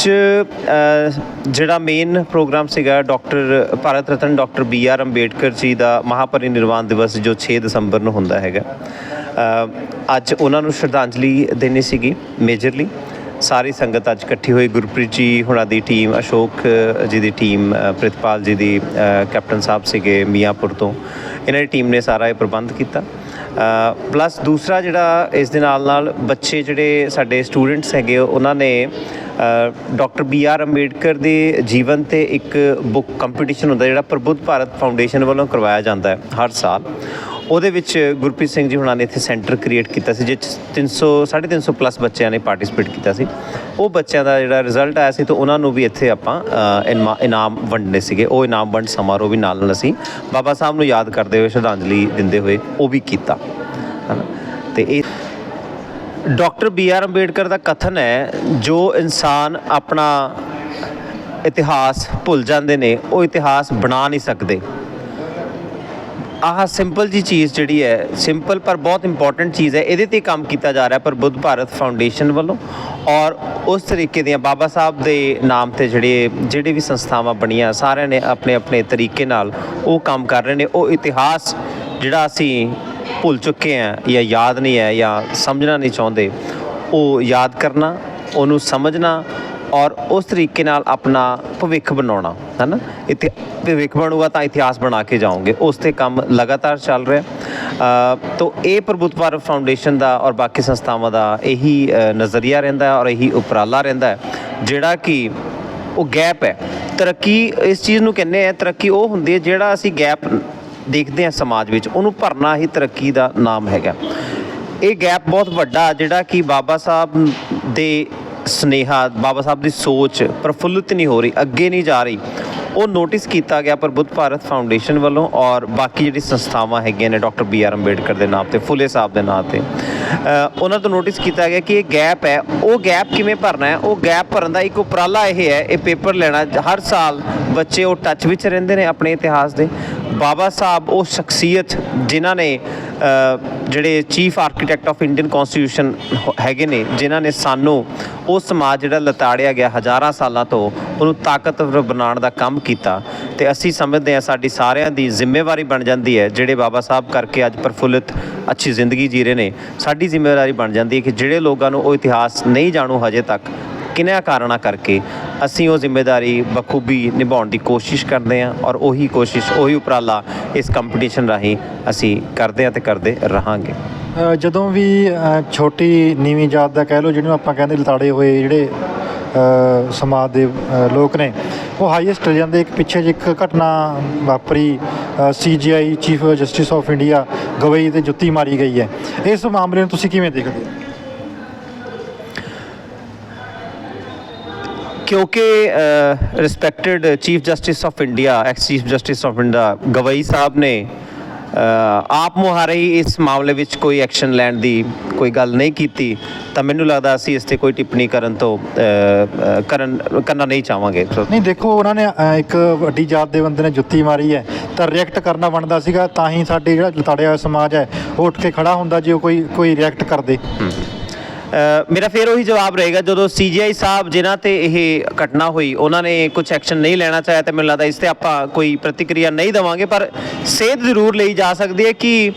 ਅੱਜ ਜਿਹੜਾ main programme ਸੀਗਾ doctor Bharat Ratna doctor B R Ambedkar ji ਦਾ ਮਹਾਪਰਿਨਿਰਵਾਣ ਦਿਵਸ ਜੋ 6 ਦਸੰਬਰ ਨੂੰ ਹੁੰਦਾ ਹੈਗਾ। ਅੱਜ ਉਹਨਾਂ ਨੂੰ ਸ਼ਰਧਾਂਜਲੀ ਦੇਣੀ ਸੀਗੀ ਮੇਜਰਲੀ ਸਾਰੀ ਸੰਗਤ ਅੱਜ ਇਕੱਠੀ ਹੋਈ, ਗੁਰਪ੍ਰੀਤ ਜੀ ਹੁਣਾਂ ਦੀ ਟੀਮ ਅਸ਼ੋਕ ਜੀ ਦੀ ਟੀਮ ਪ੍ਰਿਤਪਾਲ ਜੀ ਦੀ ਕੈਪਟਨ ਸਾਹਿਬ ਸੀਗੇ ਮੀਆਂਪੁਰ ਤੋਂ। ਇਹਨਾਂ ਦੀ ਟੀਮ ਨੇ ਸਾਰਾ ਇਹ ਪ੍ਰਬੰਧ ਕੀਤਾ। ਪਲੱਸ ਦੂਸਰਾ ਜਿਹੜਾ ਇਸ ਦੇ ਨਾਲ ਨਾਲ ਬੱਚੇ ਜਿਹੜੇ ਸਾਡੇ ਸਟੂਡੈਂਟਸ ਹੈਗੇ, ਉਹਨਾਂ ਨੇ ਡਾਕਟਰ ਬੀ ਆਰ ਅੰਬੇਡਕਰ ਦੇ ਜੀਵਨ ਤੇ ਇੱਕ ਬੁੱਕ ਕੰਪੀਟੀਸ਼ਨ ਹੁੰਦਾ, ਜਿਹੜਾ ਪ੍ਰਬੁੱਧ ਭਾਰਤ ਫਾਊਂਡੇਸ਼ਨ ਵੱਲੋਂ ਕਰਵਾਇਆ ਜਾਂਦਾ ਹੈ ਹਰ ਸਾਲ। ਉਹਦੇ ਵਿੱਚ ਗੁਰਪ੍ਰੀਤ ਸਿੰਘ ਜੀ ਹੁਣਾਂ ਨੇ ਇੱਥੇ ਸੈਂਟਰ ਕ੍ਰੀਏਟ ਕੀਤਾ ਸੀ ਜਿਸ 'ਚ 300 350 ਪਲੱਸ ਬੱਚਿਆਂ ਨੇ ਪਾਰਟਿਸਿਪੇਟ ਕੀਤਾ ਸੀ। ਉਹ ਬੱਚਿਆਂ ਦਾ ਜਿਹੜਾ ਰਿਜ਼ਲਟ ਆਇਆ ਸੀ ਤਾਂ ਉਹਨਾਂ ਨੂੰ ਵੀ ਇੱਥੇ ਆਪਾਂ ਅ, ਇਨਾਮ ਵੰਡਨੇ ਸੀਗੇ। ਉਹ ਇਨਾਮ ਵੰਡ ਸਮਾਰੋਹ ਵੀ ਨਾਲ ਨਾਲ ਅਸੀਂ ਬਾਬਾ ਸਾਹਿਬ ਨੂੰ ਯਾਦ ਕਰਦੇ ਹੋਏ ਸ਼ਰਧਾਂਜਲੀ ਦਿੰਦੇ ਹੋਏ ਉਹ ਵੀ ਕੀਤਾ। ਹਨਾ? ਤੇ ਇਹ ਡਾਕਟਰ ਬੀ ਆਰ ਅੰਬੇਡਕਰ ਦਾ ਕਥਨ ਹੈ ਜੋ ਇਨਸਾਨ ਆਪਣਾ ਇਤਿਹਾਸ ਭੁੱਲ ਜਾਂਦੇ ਨੇ ਉਹ ਇਤਿਹਾਸ ਬਣਾ ਨਹੀਂ ਸਕਦੇ। ਆਹ ਸਿੰਪਲ ਜੀ ਚੀਜ਼ ਜਿਹੜੀ ਹੈ ਸਿੰਪਲ ਪਰ ਬਹੁਤ ਇੰਪੋਰਟੈਂਟ ਚੀਜ਼ ਹੈ, ਇਹਦੇ ਤੇ ਕੰਮ ਕੀਤਾ ਜਾ ਰਿਹਾ ਪਰ ਬੁੱਧ ਭਾਰਤ ਫਾਊਂਡੇਸ਼ਨ ਵੱਲੋਂ। ਔਰ ਉਸ ਤਰੀਕੇ ਦੀਆਂ ਬਾਬਾ ਸਾਹਿਬ ਦੇ ਨਾਮ ਤੇ ਜਿਹੜੇ ਜਿਹੜੇ ਵੀ ਸੰਸਥਾਵਾਂ ਬਣੀਆਂ, ਸਾਰਿਆਂ ਨੇ ਆਪਣੇ ਆਪਣੇ ਤਰੀਕੇ ਨਾਲ ਉਹ ਕੰਮ ਕਰ ਰਹੇ ਨੇ। ਉਹ ਇਤਿਹਾਸ ਜਿਹੜਾ ਅਸੀਂ ਭੁੱਲ ਚੁੱਕੇ ਹਾਂ, ਜਾਂ ਯਾਦ ਨਹੀਂ ਹੈ, ਜਾਂ ਸਮਝਣਾ ਨਹੀਂ ਚਾਹੁੰਦੇ, ਉਹ ਯਾਦ ਕਰਨਾ, ਉਹਨੂੰ ਸਮਝਣਾ ਔਰ ਉਸ ਤਰੀਕੇ ਨਾਲ ਆਪਣਾ ਭਵਿੱਖ ਬਣਾਉਣਾ ਹੈ ਨਾ? ਇੱਥੇ ਭਵਿੱਖ ਬਣੂਗਾ ਤਾਂ ਇਤਿਹਾਸ ਬਣਾ ਕੇ ਜਾਓਗੇ। ਉਸ ਤੇ ਕੰਮ ਲਗਾਤਾਰ ਚੱਲ ਰਿਹਾ। ਅ, ਤੋ ਇਹ ਪ੍ਰਬੁੱਧ ਭਾਰਤ ਫਾਊਂਡੇਸ਼ਨ ਦਾ ਔਰ ਬਾਕੀ ਸੰਸਥਾਵਾਂ ਦਾ ਇਹੀ ਨਜ਼ਰੀਆ ਰਹਿੰਦਾ ਔਰ ਇਹੀ ਉਪਰਾਲਾ ਰਹਿੰਦਾ ਜਿਹੜਾ ਕਿ ਉਹ ਗੈਪ ਹੈ। ਤਰੱਕੀ ਇਸ ਚੀਜ਼ ਨੂੰ ਕਹਿੰਦੇ ਆ ਤਰੱਕੀ ਉਹ ਹੁੰਦੀ ਹੈ ਜਿਹੜਾ ਅਸੀਂ ਗੈਪ ਦੇਖਦੇ ਹਾਂ ਸਮਾਜ ਵਿੱਚ ਉਹਨੂੰ ਭਰਨਾ ਹੀ ਤਰੱਕੀ ਦਾ ਨਾਮ ਹੈਗਾ। ਇਹ ਗੈਪ ਬਹੁਤ ਵੱਡਾ ਜਿਹੜਾ ਕਿ ਬਾਬਾ ਸਾਹਿਬ ਦੇ ਸਨੇਹਾ ਬਾਬਾ ਸਾਹਿਬ ਦੀ ਸੋਚ ਪ੍ਰਫੁੱਲਿਤ ਨਹੀਂ ਹੋ ਰਹੀ, ਅੱਗੇ ਨਹੀਂ ਜਾ ਰਹੀ। ਉਹ ਨੋਟਿਸ ਕੀਤਾ ਗਿਆ ਪ੍ਰਬੁੱਧ ਭਾਰਤ ਫਾਊਂਡੇਸ਼ਨ ਵੱਲੋਂ ਔਰ ਬਾਕੀ ਜਿਹੜੀ ਸੰਸਥਾਵਾਂ ਹੈਗੀਆਂ ਨੇ ਡਾਕਟਰ ਬੀ ਆਰ ਅੰਬੇਡਕਰ ਦੇ ਨਾਮ ਤੇ, ਫੁੱਲੇ ਸਾਹਿਬ ਦੇ ਨਾਮ ਤੇ। ਉਹਨਾਂ ਤੋਂ ਨੋਟਿਸ ਕੀਤਾ ਗਿਆ ਕਿ ਇਹ ਗੈਪ ਹੈ, ਉਹ ਗੈਪ ਕਿਵੇਂ ਭਰਨਾ ਹੈ? ਉਹ ਗੈਪ ਭਰਨ ਦਾ ਇੱਕ ਉਪਰਾਲਾ ਇਹ ਹੈ, ਇਹ ਪੇਪਰ ਲੈਣਾ ਹਰ ਸਾਲ ਬੱਚੇ ਉਹ ਟੱਚ ਵਿੱਚ ਰਹਿੰਦੇ ਨੇ ਆਪਣੇ ਇਤਿਹਾਸ ਦੇ। ਬਾਬਾ ਸਾਹਿਬ ਉਹ ਸ਼ਖਸੀਅਤ ਜਿਨ੍ਹਾਂ ਨੇ ਜਿਹੜੇ chief architect of Indian constitution ਹੈਗੇ ਨੇ, ਜਿਨ੍ਹਾਂ ਨੇ ਸਾਨੂੰ ਉਹ ਸਮਾਜ ਜਿਹੜਾ ਲਤਾੜਿਆ ਗਿਆ ਹਜ਼ਾਰਾਂ ਸਾਲਾਂ ਤੋਂ, ਉਹਨੂੰ ਤਾਕਤਵਰ ਬਣਾਉਣ ਦਾ ਕੰਮ ਕੀਤਾ। ਤੇ ਅਸੀਂ ਸਮਝਦੇ ਹਾਂ ਸਾਡੀ ਸਾਰਿਆਂ ਦੀ ਜ਼ਿੰਮੇਵਾਰੀ ਬਣ ਜਾਂਦੀ ਹੈ, ਜਿਹੜੇ ਬਾਬਾ ਸਾਹਿਬ ਕਰਕੇ ਅੱਜ ਪ੍ਰਫੁੱਲਿਤ, ਅੱਛੀ ਜ਼ਿੰਦਗੀ ਜੀ ਰਹੇ ਨੇ। ਸਾਡੀ ਜ਼ਿੰਮੇਵਾਰੀ ਬਣ ਜਾਂਦੀ ਹੈ ਕਿ ਜਿਹੜੇ ਲੋਕਾਂ ਨੂੰ ਉਹ ਇਤਿਹਾਸ ਨਹੀਂ ਜਾਣੂ ਹਜੇ ਤੱਕ ਕਿਨ੍ਹਾਂ ਕਾਰਨਾਂ ਕਰਕੇ ਅਸੀਂ ਉਹ ਜ਼ਿੰਮੇਵਾਰੀ ਬਖੂਬੀ ਨਿਭਾਉਣ ਦੀ ਕੋਸ਼ਿਸ਼ ਕਰਦੇ ਹਾਂ ਔਰ ਉਹੀ ਕੋਸ਼ਿਸ਼, ਉਹੀ ਉਪਰਾਲਾ ਇਸ ਕੰਪੀਟੀਸ਼ਨ ਰਾਹੀਂ ਅਸੀਂ ਕਰਦੇ ਹਾਂ ਤੇ ਕਰਦੇ ਰਹਾਂਗੇ। ਜਦੋਂ ਵੀ ਛੋਟੀ ਨੀਵੀਂ ਜਾਤ ਦਾ ਕਹਿ ਲਓ, ਜਿਹਨੂੰ ਆਪਾਂ ਕਹਿੰਦੇ ਲਤਾੜੇ ਹੋਏ ਜਿਹੜੇ ਸਮਾਜ ਦੇ ਲੋਕ ਨੇ, ਉਹ ਹਾਈਐਸਟ ਜਾਂਦੇ, ਇੱਕ ਪਿੱਛੇ ਜਿਹੇ ਇੱਕ ਘਟਨਾ ਵਾਪਰੀ CJI chief justice of India Gavai ਤੇ ਜੁੱਤੀ ਮਾਰੀ ਗਈ ਹੈ। ਇਸ ਮਾਮਲੇ ਨੂੰ ਤੁਸੀਂ ਕਿਵੇਂ ਦੇਖਦੇ ਹੋ? ਕਿਉਂਕਿ respected chief justice of India ex chief justice of India Gavai Sahib ਨੇ ਆਪ ਮੁਹਾਰੇ ਹੀ ਇਸ ਮਾਮਲੇ ਵਿੱਚ ਕੋਈ ਐਕਸ਼ਨ ਲੈਣ ਦੀ ਕੋਈ ਗੱਲ ਨਹੀਂ ਕੀਤੀ ਤਾਂ ਮੈਨੂੰ ਲੱਗਦਾ ਅਸੀਂ ਇਸ ਤੇ ਕੋਈ ਟਿੱਪਣੀ ਕਰਨ ਤੋਂ ਕਰਨ ਕਰਨਾ ਨਹੀਂ ਚਾਹਾਂਗੇ ਨਹੀਂ ਦੇਖੋ ਉਹਨਾਂ ਨੇ ਇੱਕ ਵੱਡੀ ਜਾਤ ਦੇ ਬੰਦੇ ਨੇ ਜੁੱਤੀ ਮਾਰੀ ਹੈ ਤਾਂ ਰਿਐਕਟ ਕਰਨਾ ਬਣਦਾ ਸੀਗਾ ਤਾਂ ਹੀ ਸਾਡੇ ਜਿਹੜਾ ਲਤਾੜਿਆ ਸਮਾਜ ਹੈ ਉਹ ਉੱਠ ਕੇ ਖੜਾ ਹੁੰਦਾ ਜੇ ਕੋਈ ਕੋਈ ਰਿਐਕਟ ਕਰਦੇ ਮੇਰਾ ਫੇਰ ਉਹੀ ਜਵਾਬ ਰਹੇਗਾ, ਜਦੋਂ ਸੀਜੀਆਈ ਸਾਹਿਬ ਜਿਨ੍ਹਾਂ ਤੇ ਇਹ ਘਟਨਾ ਹੋਈ, ਉਹਨਾਂ ਨੇ ਕੁਝ ਐਕਸ਼ਨ ਨਹੀਂ ਲੈਣਾ ਚਾਹਿਆ ਤੇ ਮੈਨੂੰ ਲੱਗਦਾ ਇਸ ਤੇ ਆਪਾਂ ਕੋਈ ਪ੍ਰਤੀਕਿਰਿਆ ਨਹੀਂ ਦਵਾਂਗੇ, ਪਰ ਸੇਧ ਜ਼ਰੂਰ ਲਈ ਜਾ ਸਕਦੀ ਹੈ ਕਿ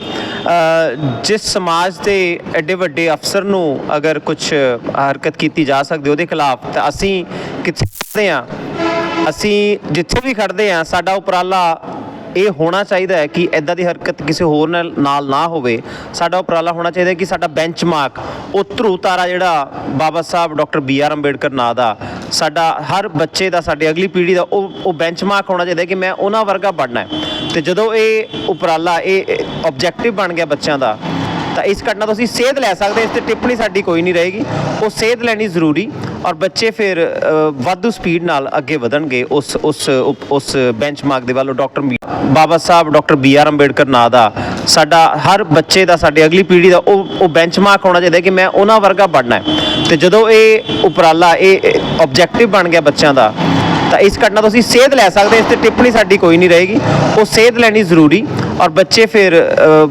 ਜਿਸ ਸਮਾਜ ਦੇ ਐਡੇ ਵੱਡੇ ਅਫਸਰ ਨੂੰ ਅਗਰ ਕੁਝ ਹਰਕਤ ਕੀਤੀ ਜਾ ਸਕਦੀ ਉਹਦੇ ਖਿਲਾਫ, ਤਾਂ ਅਸੀਂ ਕਿੱਥੇ ਖੜਦੇ ਆ ਅਸੀਂ ਜਿੱਥੇ ਵੀ ਖੜਦੇ ਆ ਸਾਡਾ ਉਪਰਾਲਾ ਇਹ ਹੋਣਾ ਚਾਹੀਦਾ ਹੈ ਕਿ ਐਦਾਂ ਦੀ ਹਰਕਤ ਕਿਸੇ ਹੋਰ ਨਾਲ ਨਾ ਹੋਵੇ। ਸਾਡਾ ਉਪਰਾਲਾ ਹੋਣਾ ਚਾਹੀਦਾ ਹੈ ਕਿ ਸਾਡਾ ਬੈਂਚਮਾਰਕ ਉਹ ਧਰੂ ਤਾਰਾ ਜਿਹੜਾ Baba Sahib, doctor B R Ambedkar ਨਾਂ ਦਾ, ਸਾਡਾ ਹਰ ਬੱਚੇ ਦਾ, ਸਾਡੀ ਅਗਲੀ ਪੀੜ੍ਹੀ ਦਾ, ਉਹ ਉਹ ਬੈਂਚਮਾਰਕ ਹੋਣਾ ਚਾਹੀਦਾ ਕਿ ਮੈਂ ਉਹਨਾਂ ਵਰਗਾ ਬਣਨਾ ਹੈ। ਤੇ ਜਦੋਂ ਇਹ ਉਪਰਾਲਾ, ਇਹ ਆਬਜੈਕਟਿਵ ਬਣ ਗਿਆ ਬੱਚਿਆਂ ਦਾ ਤਾਂ ਇਸ ਘਟਨਾ ਤੋਂ ਅਸੀਂ ਸੇਧ ਲੈ ਸਕਦੇ ਇਸ ਤੇ ਟਿੱਪਣੀ ਸਾਡੀ ਕੋਈ ਨਹੀਂ ਰਹੇਗੀ। ਉਹ ਸੇਧ ਲੈਣੀ ਜ਼ਰੂਰੀ ਔਰ ਬੱਚੇ ਫਿਰ ਵਾਧੂ ਸਪੀਡ ਨਾਲ ਅੱਗੇ ਵਧਣਗੇ ਉਸ ਉਸ ਉਪ- ਉਸ ਬੈਂਚਮਾਰਕ ਦੇ ਵੱਲੋਂ। Doctor Baba Sahib doctor B R Ambedkar ਨਾਂ ਦਾ ਸਾਡਾ ਹਰ ਬੱਚੇ ਦਾ, ਸਾਡੀ ਅਗਲੀ ਪੀੜ੍ਹੀ ਦਾ ਉਹ ਉਹ ਬੈਂਚਮਾਰਕ ਹੋਣਾ ਚਾਹੀਦਾ ਕਿ ਮੈਂ ਉਹਨਾਂ ਵਰਗਾ ਬਣਨਾ ਹੈ। ਤੇ ਜਦੋਂ ਇਹ ਉਪਰਾਲਾ, ਇਹ ਆਬਜੈਕਟਿਵ ਬਣ ਗਿਆ ਬੱਚਿਆਂ ਦਾ ਤਾਂ ਇਸ ਘਟਨਾ ਤੋਂ ਅਸੀਂ ਸੇਧ ਲੈ ਸਕਦੇ ਇਸ ਤੇ ਟਿੱਪਣੀ ਸਾਡੀ ਕੋਈ ਨਹੀਂ ਰਹੇਗੀ। ਉਹ ਸੇਧ ਲੈਣੀ ਜ਼ਰੂਰੀ ਔਰ ਬੱਚੇ ਫਿਰ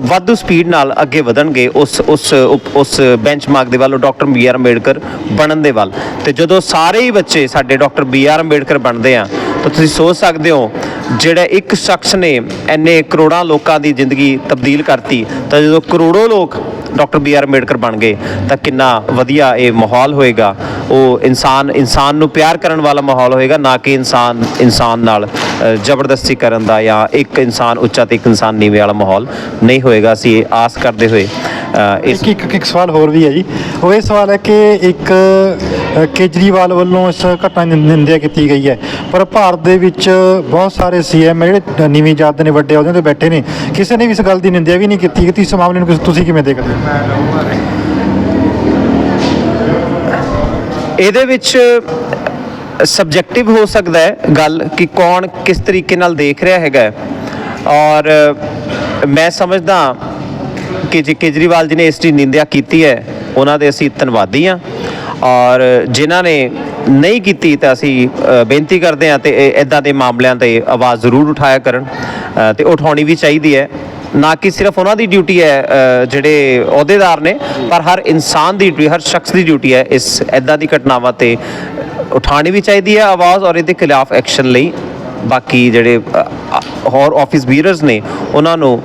ਵਾਧੂ ਸਪੀਡ ਨਾਲ ਅੱਗੇ ਵਧਣਗੇ ਉਸ ਉਸ, ਉਪ- ਉਸ ਬੈਂਚਮਾਰਕ ਦੇ ਵੱਲ ਡਾਕਟਰ ਬੀ ਆਰ ਅੰਬੇਡਕਰ ਬਣਨ ਦੇ ਵੱਲ। ਤੇ ਜਦੋਂ ਸਾਰੇ ਹੀ ਬੱਚੇ ਸਾਡੇ ਡਾਕਟਰ ਬੀ ਆਰ ਅੰਬੇਡਕਰ ਬਣਦੇ ਆ ਤਾਂ ਤੁਸੀਂ ਸੋਚ ਸਕਦੇ ਹੋ, ਜਿਹੜਾ ਇੱਕ ਸ਼ਖਸ ਨੇ ਇੰਨੇ ਕਰੋੜਾਂ ਲੋਕਾਂ ਦੀ ਜ਼ਿੰਦਗੀ ਤਬਦੀਲ ਕਰਤੀ, ਤਾਂ ਜਦੋਂ ਕਰੋੜੋਂ ਲੋਕ ਡਾਕਟਰ ਬੀ ਆਰ ਅੰਬੇਡਕਰ ਬਣ ਗਏ, ਤਾਂ ਕਿੰਨਾ ਵਧੀਆ ਇਹ ਮਾਹੌਲ ਹੋਏਗਾ। ਉਹ ਇਨਸਾਨ ਇਨਸਾਨ ਨੂੰ ਪਿਆਰ ਕਰਨ ਵਾਲਾ ਮਾਹੌਲ ਹੋਏਗਾ, ਨਾ ਕਿ ਇਨਸਾਨ ਇਨਸਾਨ ਨਾਲ ਜ਼ਬਰਦਸਤੀ ਕਰਨ ਦਾ ਜਾਂ ਇੱਕ ਇਨਸਾਨ ਉੱਚਾ ਤੇ ਇੱਕ ਇਨਸਾਨ ਨੀਵੇਂ ਵਾਲਾ ਮਾਹੌਲ ਨਹੀਂ ਹੋਏਗਾ, ਅਸੀਂ ਇਹ ਆਸ ਕਰਦੇ ਹੋਏ ਇਸ ਇੱਕ ਇੱਕ ਸਵਾਲ ਹੋਰ ਵੀ ਹੈ ਜੀ। ਉਹ ਇਹ ਸਵਾਲ ਹੈ ਕਿ ਇੱਕ ਕੇਜਰੀਵਾਲ ਵੱਲੋਂ ਇਸ ਘਟਨਾ ਨਿੰਦਿਆ ਕੀਤੀ ਗਈ ਹੈ। ਪਰ ਭਾਰਤ ਦੇ ਵਿੱਚ ਬਹੁਤ ਸਾਰੇ ਸੀਐਮ ਜਿਹੜੇ ਨੀਵੀਂ ਜਾਤ ਦੇ ਨੇ ਵੱਡੇ ਅਹੁਦਿਆਂ ਤੇ ਬੈਠੇ ਨੇ। ਕਿਸੇ ਨੇ ਵੀ ਇਸ ਗੱਲ ਦੀ ਨਿੰਦਿਆ ਵੀ ਨਹੀਂ ਕੀਤੀ ਕਿ ਇਸ ਮਾਮਲੇ ਨੂੰ ਤੁਸੀਂ ਕਿਵੇਂ ਦੇਖਦੇ ਹੋ? ਇਹਦੇ ਵਿੱਚ ਸਬਜੈਕਟਿਵ ਹੋ ਸਕਦਾ ਹੈ ਗੱਲ ਕਿ ਕੌਣ ਕਿਸ ਤਰੀਕੇ ਨਾਲ ਦੇਖ ਰਿਹਾ ਹੈਗਾ। ਔਰ ਮੈਂ ਸਮਝਦਾ ਕਿ ਜੇ ਕੇਜਰੀਵਾਲ ਜੀ ਨੇ ਇਸ ਦੀ ਨਿੰਦਿਆ ਕੀਤੀ ਹੈ ਉਹਨਾਂ ਦੇ ਅਸੀਂ ਧੰਨਵਾਦੀ ਹਾਂ। ਔਰ ਜਿਨ੍ਹਾਂ ਨੇ ਨਹੀਂ ਕੀਤੀ ਤਾਂ ਅਸੀਂ ਬੇਨਤੀ ਕਰਦੇ ਹਾਂ ਤੇ ਇਦਾਂ ਦੇ ਮਾਮਲਿਆਂ ਤੇ ਆਵਾਜ਼ ਜ਼ਰੂਰ ਉਠਾਇਆ ਕਰਨ ਅ, ਤੇ ਉਠਾਉਣੀ ਵੀ ਚਾਹੀਦੀ ਹੈ। ਨਾ ਕਿ ਸਿਰਫ ਉਹਨਾਂ ਦੀ ਡਿਊਟੀ ਹੈ ਜਿਹੜੇ ਅਹੁਦੇਦਾਰ ਨੇ ਪਰ ਹਰ ਇਨਸਾਨ ਦੀ ਡਿਊਟੀ ਹਰ ਸ਼ਖਸ ਦੀ ਡਿਊਟੀ ਹੈ ਇਸ ਐਦਾਂ ਦੀ ਘਟਨਾਵਾਂ ਤੇ ਉਠਾਉਣੀ ਵੀ ਚਾਹੀਦੀ ਹੈ ਆਵਾਜ਼ ਔਰ ਇਹਦੇ ਖਿਲਾਫ ਐਕਸ਼ਨ ਲਈ। ਬਾਕੀ ਜਿਹੜੇ ਹੋਰ ਆਫਿਸ ਬੀਅਰਰਸ ਨੇ ਉਹਨਾਂ ਨੂੰ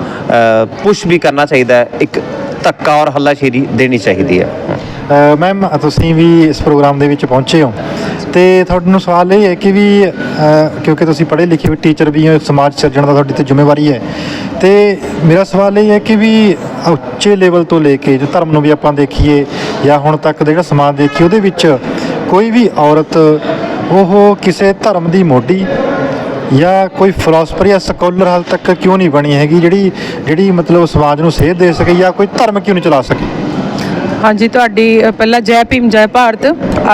ਪੁਸ਼ ਵੀ ਕਰਨਾ ਚਾਹੀਦਾ ਹੈ। ਇੱਕ ਧੱਕਾ ਔਰ ਹੱਲਾਸ਼ੇਰੀ ਦੇਣੀ ਚਾਹੀਦੀ ਹੈ। ਮੈਮ ਤੁਸੀਂ ਵੀ ਇਸ ਪ੍ਰੋਗਰਾਮ ਦੇ ਵਿੱਚ ਪਹੁੰਚੇ ਹੋ। ਤੇ ਤੁਹਾਨੂੰ ਸਵਾਲ ਇਹ ਹੈ ਕਿ ਵੀ ਕਿਉਂਕਿ ਤੁਸੀਂ ਪੜ੍ਹੇ ਲਿਖੇ ਵੀ ਟੀਚਰ ਵੀ ਹੋ, ਸਮਾਜ ਸਿਰਜਣ ਦਾ ਤੁਹਾਡੀ ਤੇ ਜ਼ਿੰਮੇਵਾਰੀ ਹੈ। ਤੇ ਮੇਰਾ ਸਵਾਲ ਇਹ ਹੈ ਕਿ ਵੀ, ਉੱਚੇ ਲੈਵਲ ਤੋਂ ਲੈ ਕੇ ਜੋ ਧਰਮ ਨੂੰ ਵੀ ਆਪਾਂ ਦੇਖੀਏ, ਜਾਂ ਹੁਣ ਤੱਕ ਦਾ ਜਿਹੜਾ ਸਮਾਜ ਦੇਖੀਏ, ਉਹਦੇ ਵਿੱਚ ਕੋਈ ਵੀ ਔਰਤ, ਉਹ ਕਿਸੇ ਧਰਮ ਦੀ ਮੋਢੀ ਜਾਂ ਕੋਈ ਫਿਲਾਸਫਰ ਜਾਂ ਸਕਾਲਰ ਹਾਲ ਤੱਕ ਕਿਉਂ ਨਹੀਂ ਬਣੀ ਹੈਗੀ, ਜਿਹੜੀ ਜਿਹੜੀ ਮਤਲਬ ਸਮਾਜ ਨੂੰ ਸੇਧ ਦੇ ਸਕੇ ਜਾਂ ਕੋਈ ਧਰਮ ਕਿਉਂ ਨਹੀਂ ਚਲਾ ਸਕੇ? ਹਾਂਜੀ ਤੁਹਾਡੀ ਅ, ਪਹਿਲਾਂ ਜੈ ਭੀਮ ਜੈ ਭਾਰਤ।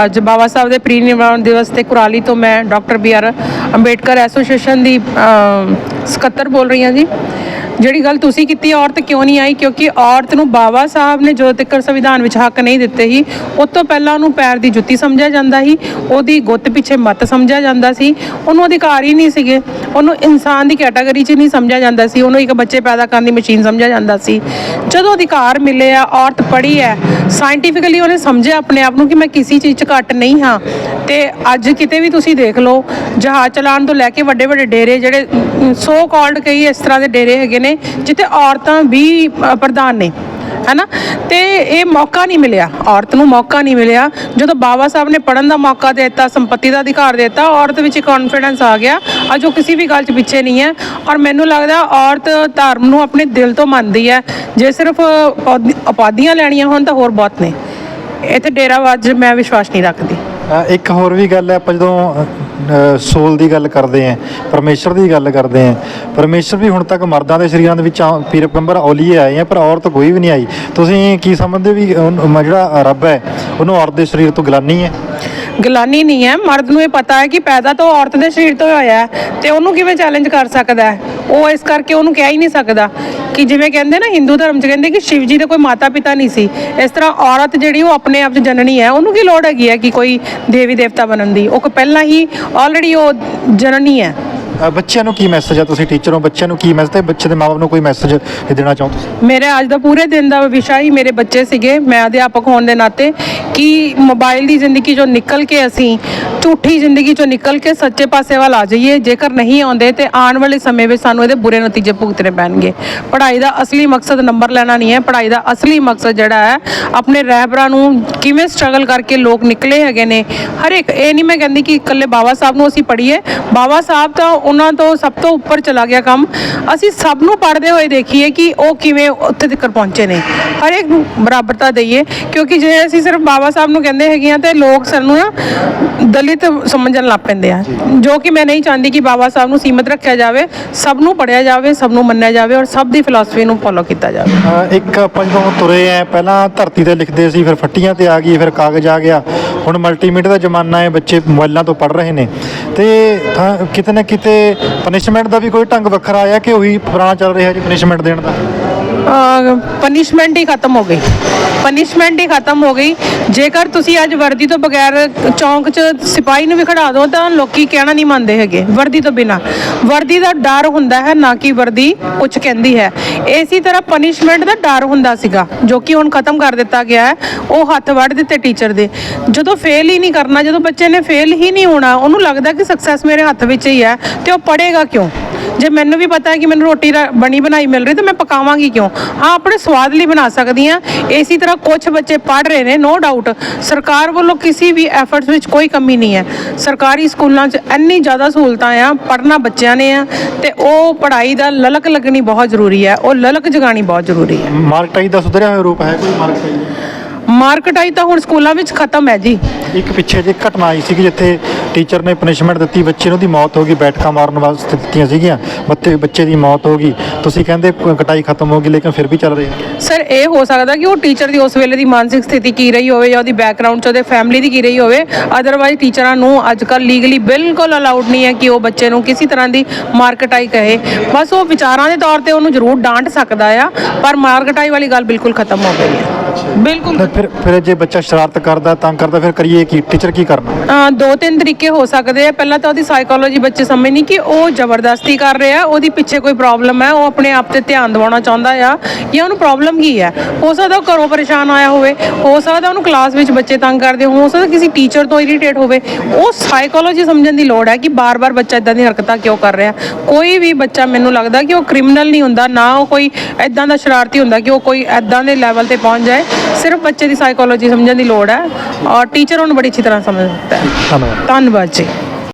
ਅੱਜ ਬਾਬਾ ਸਾਹਿਬ ਦੇ ਪ੍ਰੀ ਪ੍ਰੀਨਿਰਵਾਣ ਦਿਵਸ ਤੇ ਕੁਰਾਲੀ ਤੋਂ ਮੈਂ doctor B R Ambedkar association ਦੀ ਅ, ਸਕੱਤਰ ਬੋਲ ਰਹੀ ਹਾਂ ਜੀ। ਜਿਹੜੀ ਗੱਲ ਤੁਸੀਂ ਕੀਤੀ, ਔਰਤ ਕਿਉਂ ਨਹੀਂ ਆਈ? ਕਿਉਂਕਿ ਔਰਤ ਨੂੰ ਬਾਬਾ ਸਾਹਿਬ ਨੇ ਜਦੋਂ ਤੱਕ ਸੰਵਿਧਾਨ ਵਿੱਚ ਹੱਕ ਨਹੀਂ ਦਿੱਤੇ ਸੀ, ਉਸ ਤੋਂ ਪਹਿਲਾਂ ਉਹਨੂੰ ਪੈਰ ਦੀ ਜੁੱਤੀ ਸਮਝਿਆ ਜਾਂਦਾ ਸੀ, ਉਹਦੀ ਗੁੱਤ ਪਿੱਛੇ ਮੱਤ ਸਮਝਿਆ ਜਾਂਦਾ ਸੀ, ਉਹਨੂੰ ਅਧਿਕਾਰ ਹੀ ਨਹੀਂ ਸੀਗੇ, ਉਹਨੂੰ ਇਨਸਾਨ ਦੀ ਕੈਟਾਗਰੀ 'ਚ ਨਹੀਂ ਸਮਝਿਆ ਜਾਂਦਾ ਸੀ, ਉਹਨੂੰ ਇੱਕ ਬੱਚੇ ਪੈਦਾ ਕਰਨ ਦੀ ਮਸ਼ੀਨ ਸਮਝਿਆ ਜਾਂਦਾ ਸੀ। ਜਦੋਂ ਅਧਿਕਾਰ ਮਿਲੇ ਆ, ਔਰਤ ਪੜ੍ਹੀ ਹੈ ਸਾਇੰਟੀਫਿਕਲੀ ਉਹਨੇ ਸਮਝਿਆ ਆਪਣੇ ਆਪ ਨੂੰ ਕਿ ਮੈਂ ਕਿਸੇ ਚੀਜ਼ 'ਚ ਘੱਟ ਨਹੀਂ ਹਾਂ। ਤੇ ਅੱਜ ਕਿਤੇ ਵੀ ਤੁਸੀਂ ਦੇਖ ਲਓ ਜਹਾਜ਼ ਚਲਾਉਣ ਤੋਂ ਲੈ ਕੇ ਵੱਡੇ ਵੱਡੇ ਡੇਰੇ ਜਿਹੜੇ ਸੋ ਕਾਲਡ ਕਈ ਇਸ ਤਰ੍ਹਾਂ ਦੇ ਡੇਰੇ ਹੈਗੇ ਨੇ, ਜਿੱਥੇ ਔਰਤਾਂ ਵੀ ਪ੍ਰਧਾਨ ਨੇ, ਹੈਨਾ? ਤੇ ਇਹ ਮੌਕਾ ਨਹੀਂ ਮਿਲਿਆ, ਔਰਤ ਨੂੰ ਮੌਕਾ ਨਹੀਂ ਮਿਲਿਆ। ਜਦੋਂ ਬਾਬਾ ਸਾਹਿਬ ਨੇ ਪੜਨ ਦਾ ਮੌਕਾ ਦੇ ਦਿੱਤਾ, ਸੰਪਤੀ ਦਾ ਅਧਿਕਾਰ ਦੇ ਦਿੱਤਾ, ਔਰਤ ਵਿੱਚ ਕੌਨਫੀਡੈਂਸ ਆ ਗਿਆ। ਅੱਜ ਉਹ ਕਿਸੇ ਵੀ ਗੱਲ 'ਚ ਪਿੱਛੇ ਨਹੀਂ ਹੈ। ਔਰ ਮੈਨੂੰ ਲੱਗਦਾ ਔਰਤ ਧਰਮ ਨੂੰ ਆਪਣੇ ਦਿਲ ਤੋਂ ਮੰਨਦੀ ਹੈ। ਜੇ ਸਿਰਫ ਉਪਾਧੀਆਂ ਲੈਣੀਆਂ ਹੋਣ ਤਾਂ ਹੋਰ ਬਹੁਤ ਨੇ। ਇੱਥੇ ਡੇਰਾਵਾਜ਼ ਮੈਂ ਵਿਸ਼ਵਾਸ ਨਹੀਂ ਰੱਖਦੀ। ਇੱਕ ਹੋਰ ਵੀ ਗੱਲ ਹੈ, ਆਪਾਂ ਜਦੋਂ ਸੋਲ ਦੀ ਗੱਲ ਕਰਦੇ ਆਂ, ਪਰਮੇਸ਼ਰ ਦੀ ਗੱਲ ਕਰਦੇ ਆਂ। ਪਰਮੇਸ਼ਰ ਵੀ ਹੁਣ ਤੱਕ ਮਰਦਾਂ ਦੇ ਸਰੀਰਾਂ ਦੇ ਵਿੱਚ ਆ- ਪੀਰ ਪੈਗੰਬਰ ਔਲੀਏ ਆਏ ਆ, ਪਰ ਔਰਤ ਕੋਈ ਵੀ ਨਹੀਂ ਆਈ। ਤੁਸੀਂ ਕੀ ਸਮਝਦੇ ਵੀ ਜਿਹੜਾ ਰੱਬ ਹੈ, ਉਹਨੂੰ ਔਰਤ ਦੇ ਸਰੀਰ ਤੋਂ ਗਲਾਨੀ ਹੈ? ਗਲਾਨੀ ਨਹੀਂ ਹੈ। ਮਰਦ ਨੂੰ ਇਹ ਪਤਾ ਹੈ ਕਿ ਪੈਦਾ ਤਾਂ ਉਹ ਔਰਤ ਦੇ ਸਰੀਰ ਤੋਂ ਹੋਇਆ ਹੈ ਤੇ ਉਹਨੂੰ ਕਿਵੇਂ ਚੈਲੰਜ ਕਰ ਸਕਦਾ ਹੈ? ਉਹ ਇਸ ਕਰਕੇ ਉਹਨੂੰ ਕਹਿ ਹੀ ਨਹੀਂ ਸਕਦਾ। ਕਿ ਜਿਵੇਂ ਕਹਿੰਦੇ ਨਾ, ਹਿੰਦੂ ਧਰਮ 'ਚ ਕਹਿੰਦੇ ਕਿ ਸ਼ਿਵ ਜੀ ਦੇ ਕੋਈ ਮਾਤਾ ਪਿਤਾ ਨਹੀਂ ਸੀ। ਇਸ ਤਰ੍ਹਾਂ ਔਰਤ ਜਿਹੜੀ ਉਹ ਆਪਣੇ ਆਪ 'ਚ ਜਨਨੀ ਹੈ, ਉਹਨੂੰ ਕੀ ਲੋੜ ਹੈਗੀ ਹੈ ਕਿ ਕੋਈ ਦੇਵੀ ਦੇਵਤਾ ਬਣਨ ਦੀ? ਉਹ ਕੋਈ ਪਹਿਲਾਂ ਹੀ ਆਲਰੇਡੀ ਉਹ ਜਨਨੀ ਹੈ। ਅ, ਬੱਚਿਆਂ ਨੂੰ ਕੀ ਮੈਸੇਜ ਹੈ ਤੁਸੀਂ ਟੀਚਰ ਹੋ ਬੱਚਿਆਂ ਨੂੰ ਕੀ ਮੈਸੇਜ ਤੇ ਬੱਚੇ ਦੇ ਮਾਪੇ ਨੂੰ ਕੋਈ ਮੈਸੇਜ ਦੇਣਾ ਚਾਹੋ ਤੁਸੀਂ? ਮੇਰੇ ਅੱਜ ਦਾ ਪੂਰੇ ਦਿਨ ਦਾ ਵਿਸ਼ਾ ਹੀ ਮੇਰੇ ਬੱਚੇ ਸੀਗੇ ਮੈਂ ਅਧਿਆਪਕ ਹੋਣ ਦੇ ਨਾਤੇ ਕਿ ਮੋਬਾਈਲ ਦੀ ਜ਼ਿੰਦਗੀ ਚੋਂ ਨਿਕਲ ਕੇ ਅਸੀਂ ਝੂਠੀ ਜ਼ਿੰਦਗੀ ਚੋਂ ਨਿਕਲ ਕੇ ਸੱਚੇ ਪਾਸੇ ਵੱਲ ਆ ਜਾਈਏ ਜੇਕਰ ਨਹੀਂ ਆਉਂਦੇ ਤੇ ਆਉਣ ਵਾਲੇ ਸਮੇਂ ਵਿੱਚ ਸਾਨੂੰ ਇਹਦੇ ਬੁਰੇ ਨਤੀਜੇ ਭੁਗਤਣੇ ਪੈਣਗੇ। ਪੜ੍ਹਾਈ ਦਾ ਅਸਲੀ ਮਕਸਦ ਨੰਬਰ ਲੈਣਾ ਨਹੀਂ ਹੈ ਪੜ੍ਹਾਈ ਦਾ ਅਸਲੀ ਮਕਸਦ ਜਿਹੜਾ ਹੈ ਆਪਣੇ ਰਹਿਬਰਾਂ ਨੂੰ ਕਿਵੇਂ ਸਟਰਗਲ ਕਰਕੇ ਲੋਕ ਨਿਕਲੇ ਹੈਗੇ ਨੇ। ਹਰ ਇੱਕ ਇਹ ਨਹੀਂ ਮੈਂ ਕਹਿੰਦੀ ਕਿ ਇਕੱਲੇ ਬਾਬਾ ਸਾਹਿਬ ਨੂੰ ਅਸੀਂ ਪੜ੍ਹੀਏ ਬਾਬਾ ਸਾਹਿਬ ਤਾਂ ਉਹਨਾਂ ਤੋਂ ਸਭ ਤੋਂ ਉੱਪਰ ਚਲਾ ਗਿਆ ਕੰਮ। ਅਸੀਂ ਸਭ ਨੂੰ ਪੜ੍ਹਦੇ ਹੋਏ ਦੇਖੀਏ ਕਿ ਉਹ ਕਿਵੇਂ ਉੱਥੇ ਤੱਕ ਪਹੁੰਚੇ ਨੇ। ਹਰ ਇੱਕ ਬਰਾਬਰਤਾ ਦਈਏ, ਕਿਉਂਕਿ ਜੇ ਅਸੀਂ ਸਿਰਫ ਬਾਬਾ ਸਾਹਿਬ ਨੂੰ ਕਹਿੰਦੇ ਹੈਗੇ ਆ ਤੇ ਲੋਕ ਸਾਨੂੰ ਨਾ ਦਲਿਤ ਸਮਝਣ ਲੱਗ ਪੈਂਦੇ ਆ। ਜੋ ਕਿ ਮੈਂ ਨਹੀਂ ਚਾਹੁੰਦੀ ਕਿ ਬਾਬਾ ਸਾਹਿਬ ਨੂੰ ਸੀਮਤ ਰੱਖਿਆ ਜਾਵੇ, ਸਭ ਨੂੰ ਪੜ੍ਹਿਆ ਜਾਵੇ, ਸਭ ਨੂੰ ਮੰਨਿਆ ਜਾਵੇ ਔਰ ਸਭ ਦੀ ਫਿਲਾਸਫੀ ਨੂੰ ਫੋਲੋ ਕੀਤਾ ਜਾਵੇ। ਇੱਕ ਆਪਾਂ ਜਦੋਂ ਤੁਰੇ ਆ ਪਹਿਲਾਂ ਧਰਤੀ ਤੇ ਲਿਖਦੇ ਸੀ, ਫਿਰ ਫੱਟੀਆਂ ਤੇ ਆ ਗਈ, ਫਿਰ ਕਾਗਜ਼ ਆ ਗਿਆ। ਹੁਣ ਮਲਟੀਮੀਡੀਆ ਦਾ ਜ਼ਮਾਨਾ ਹੈ, ਬੱਚੇ ਮੋਬਾਈਲਾਂ ਤੋਂ ਪੜ੍ਹ ਰਹੇ ਨੇ। ਤੇ ਤਾਂ ਕਿਤੇ ਨਾ ਕਿਤੇ ਪਨਿਸ਼ਮੈਂਟ ਦਾ ਵੀ ਕੋਈ ਢੰਗ ਵੱਖਰਾ ਆਇਆ ਕਿ ਉਹੀ ਪੁਰਾਣਾ ਚੱਲ ਰਿਹਾ ਜੀ ਪਨਿਸ਼ਮੈਂਟ ਦੇਣ ਦਾ? ਪਨਿਸ਼ਮੈਂਟ ਹੀ ਖਤਮ ਹੋ ਗਈ। ਪਨਿਸ਼ਮੈਂਟ ਹੀ ਖਤਮ ਹੋ ਗਈ। ਜੇਕਰ ਤੁਸੀਂ ਅੱਜ ਵਰਦੀ ਤੋਂ ਬਗੈਰ ਚੌਂਕ 'ਚ ਸਿਪਾਹੀ ਨੂੰ ਵੀ ਖੜਾ ਦਿਓ ਤਾਂ ਲੋਕੀ ਕਹਿਣਾ ਨਹੀਂ ਮੰਨਦੇ ਹੈਗੇ, ਵਰਦੀ ਤੋਂ ਬਿਨਾ। ਵਰਦੀ ਦਾ ਡਰ ਹੁੰਦਾ ਹੈ, ਨਾ ਕਿ ਵਰਦੀ ਕੁਝ ਕਹਿੰਦੀ ਹੈ। ਇਸੇ ਤਰ੍ਹਾਂ ਪਨਿਸ਼ਮੈਂਟ ਦਾ ਡਰ ਹੁੰਦਾ ਸੀਗਾ, ਜੋ ਕਿ ਹੁਣ ਖਤਮ ਕਰ ਦਿੱਤਾ ਗਿਆ ਹੈ, ਉਹ ਹੱਥ ਵੱਢ ਦਿੱਤੇ ਟੀਚਰ ਦੇ। ਜਦੋਂ ਫੇਲ ਹੀ ਨਹੀਂ ਕਰਨਾ, ਜਦੋਂ ਬੱਚੇ ਨੇ ਫੇਲ ਹੀ ਨਹੀਂ ਹੋਣਾ, ਉਹਨੂੰ ਲੱਗਦਾ ਕਿ ਸਕਸੈਸ ਮੇਰੇ ਹੱਥ ਵਿੱਚ ਹੀ ਹੈ, ਤੇ ਉਹ ਪੜ੍ਹੇਗਾ ਕਿਉਂ? ਜੇ ਮੈਨੂੰ ਵੀ ਪਤਾ ਹੈ ਕਿ ਮੈਨੂੰ ਰੋਟੀ ਬਣੀ ਬਣਾਈ ਮਿਲ ਰਹੀ ਤਾਂ ਮੈਂ ਪਕਾਵਾਂਗੀ ਕਿਉਂ? ਹਾਂ ਆਪਣੇ ਸਵਾਦ ਲਈ ਬਣਾ ਸਕਦੀ ਹਾਂ। ਇਸੇ ਤਰ੍ਹਾਂ ਕੁਝ ਬੱਚੇ ਪੜ੍ਹ ਰਹੇ ਨੇ ਨੋ ਡਾਊਟ ਸਰਕਾਰ ਵੱਲੋਂ ਕਿਸੇ ਵੀ ਐਫਰਟਸ ਵਿੱਚ ਕੋਈ ਕਮੀ ਨਹੀਂ ਹੈ। ਸਰਕਾਰੀ ਸਕੂਲਾਂ 'ਚ ਇੰਨੀ ਜ਼ਿਆਦਾ ਸਹੂਲਤਾਂ ਆ ਪੜ੍ਹਨਾ ਬੱਚਿਆਂ ਨੇ ਆ ਤੇ ਉਹ ਪੜ੍ਹਾਈ ਦਾ ਲਲਕ ਲੱਗਣੀ ਬਹੁਤ ਜ਼ਰੂਰੀ ਹੈ। ਉਹ ਲਲਕ ਜਗਾਣੀ ਬਹੁਤ ਜ਼ਰੂਰੀ ਹੈ। ਮਾਰਕਟਾਈ ਦਾ ਸੁਧਰਿਆ ਹੋਇਆ ਰੂਪ ਹੈ ਕੋਈ ਮਾਰਕਟਾਈ? ਮਾਰਕਟਾਈ ਤਾਂ ਹੁਣ ਸਕੂਲਾਂ ਵਿੱਚ ਖਤਮ ਹੈ ਜੀ। ਇੱਕ ਪਿੱਛੇ ਜੇ ਘਟਨਾ ਆਈ ਸੀ ਕਿ ਜਿੱਥੇ ਟੀਚਰ ਨੇ ਪਨਿਸ਼ਮੈਂਟ ਦਿੱਤੀ, ਬੱਚੇ ਨੂੰ ਦੀ ਮੌਤ ਹੋ ਗਈ, ਬੈਠਕਾਂ ਮਾਰਨ ਵਾਸਤੇ ਦਿੱਤੀਆਂ ਸੀਗੀਆਂ ਬੱਤੇ ਬੱਚੇ ਦੀ ਮੌਤ ਹੋ ਗਈ। ਤੁਸੀਂ ਕਹਿੰਦੇ ਕਟਾਈ ਖਤਮ ਹੋ ਗਈ, ਲੇਕਿਨ ਫਿਰ ਵੀ ਚੱਲ ਰਹੀ। ਹੈ ਸਰ, ਇਹ ਹੋ ਸਕਦਾ ਕਿ ਉਹ ਟੀਚਰ ਦੀ ਉਸ ਵੇਲੇ ਦੀ ਮਾਨਸਿਕ ਸਥਿਤੀ ਕੀ ਰਹੀ ਹੋਵੇ ਜਾਂ ਉਹਦੀ ਬੈਕਗ੍ਰਾਉਂਡ ਚ ਉਹਦੇ ਫੈਮਿਲੀ ਦੀ ਕੀ ਰਹੀ ਹੋਵੇ। ਅਦਰਵਾਈਜ਼ ਟੀਚਰਾਂ ਨੂੰ ਅੱਜ ਕੱਲ੍ਹ ਲੀਗਲੀ ਬਿਲਕੁਲ ਅਲਾਉਡ ਨਹੀਂ ਹੈ ਕਿ ਉਹ ਬੱਚੇ ਨੂੰ ਕਿਸੇ ਤਰ੍ਹਾਂ ਦੀ ਮਾਰਕਟਾਈ ਕਹੇ। ਬਸ ਉਹ ਵਿਚਾਰਾਂ ਦੇ ਤੌਰ ਤੇ ਉਹਨੂੰ ਜ਼ਰੂਰ ਡਾਂਟ ਸਕਦਾ ਆ, ਪਰ ਮਾਰਕਟਾਈ ਵਾਲੀ ਗੱਲ ਬਿਲਕੁਲ ਖਤਮ ਹੋ ਗਈ ਹੈ। ਬਿਲਕੁਲ। ਤਾਂ ਫਿਰ ਫਿਰ ਜੇ ਬੱਚਾ ਸ਼ਰਾਰਤ ਕਰਦਾ ਤੰਗ ਕਰਦਾ ਫਿਰ ਕਰੀਏ ਕੀ? ਟੀਚਰ ਕੀ ਕਰਨਾ? ਅ, ਦੋ ਤਿੰਨ ਤਰੀਕੇ ਹੋ ਸਕਦੇ ਆ। ਪਹਿਲਾਂ ਤਾਂ ਉਹਦੀ ਸਾਈਕੋਲੋਜੀ ਬੱਚੇ ਸਮਝਣੀ ਕਿ ਉਹ ਜ਼ਬਰਦਸਤੀ ਕਰ ਰਿਹਾ ਉਹਦੀ ਪਿੱਛੇ ਕੋਈ ਪ੍ਰੋਬਲਮ ਹੈ ਉਹ ਆਪਣੇ ਆਪ ਤੇ ਧਿਆਨ ਦਿਵਾਉਣਾ ਚਾਹੁੰਦਾ ਆ ਜਾਂ ਉਹਨੂੰ ਪ੍ਰੋਬਲਮ ਕੀ ਹੈ? ਹੋ ਸਕਦਾ ਉਹ ਘਰੋਂ ਪਰੇਸ਼ਾਨ ਆਇਆ ਹੋਵੇ ਹੋ ਸਕਦਾ ਉਹਨੂੰ ਕਲਾਸ ਵਿੱਚ ਬੱਚੇ ਤੰਗ ਕਰਦੇ ਹੋਣ ਹੋ ਸਕਦਾ ਕਿਸੇ ਟੀਚਰ ਤੋਂ ਇਰੀਟੇਟ ਹੋਵੇ। ਉਹ ਸਾਈਕੋਲੋਜੀ ਸਮਝਣ ਦੀ ਲੋੜ ਹੈ ਕਿ ਬਾਰ-ਬਾਰ ਬੱਚਾ ਇਦਾਂ ਦੀ ਹਰਕਤਾਂ ਕਿਉਂ ਕਰ ਰਿਹਾ। ਕੋਈ ਵੀ ਬੱਚਾ ਮੈਨੂੰ ਲੱਗਦਾ ਕਿ ਉਹ ਕ੍ਰਿਮੀਨਲ ਨਹੀਂ ਹੁੰਦਾ ਨਾ ਉਹ ਕੋਈ ਇਦਾਂ ਦਾ ਸ਼ਰਾਰਤੀ ਹੁੰਦਾ ਕਿ ਉਹ ਕੋਈ ਇਦਾਂ ਦੇ ਲੈਵਲ ਤੇ ਪਹੁੰਚ ਜਾਏ। ਸਿਰਫ ਬੱਚੇ ਦੀ ਸਾਈਕੋਲੋਜੀ ਸਮਝਣ ਦੀ ਲੋੜ ਹੈ ਔਰ ਟੀਚਰ ਉਹਨੂੰ ਬੜੀ ਅੱਛੀ ਤਰ੍ਹਾਂ ਸਮਝਦਾ ਹੈ। ਧੰਨਵਾਦ। ਧੰਨਵਾਦ ਜੀ।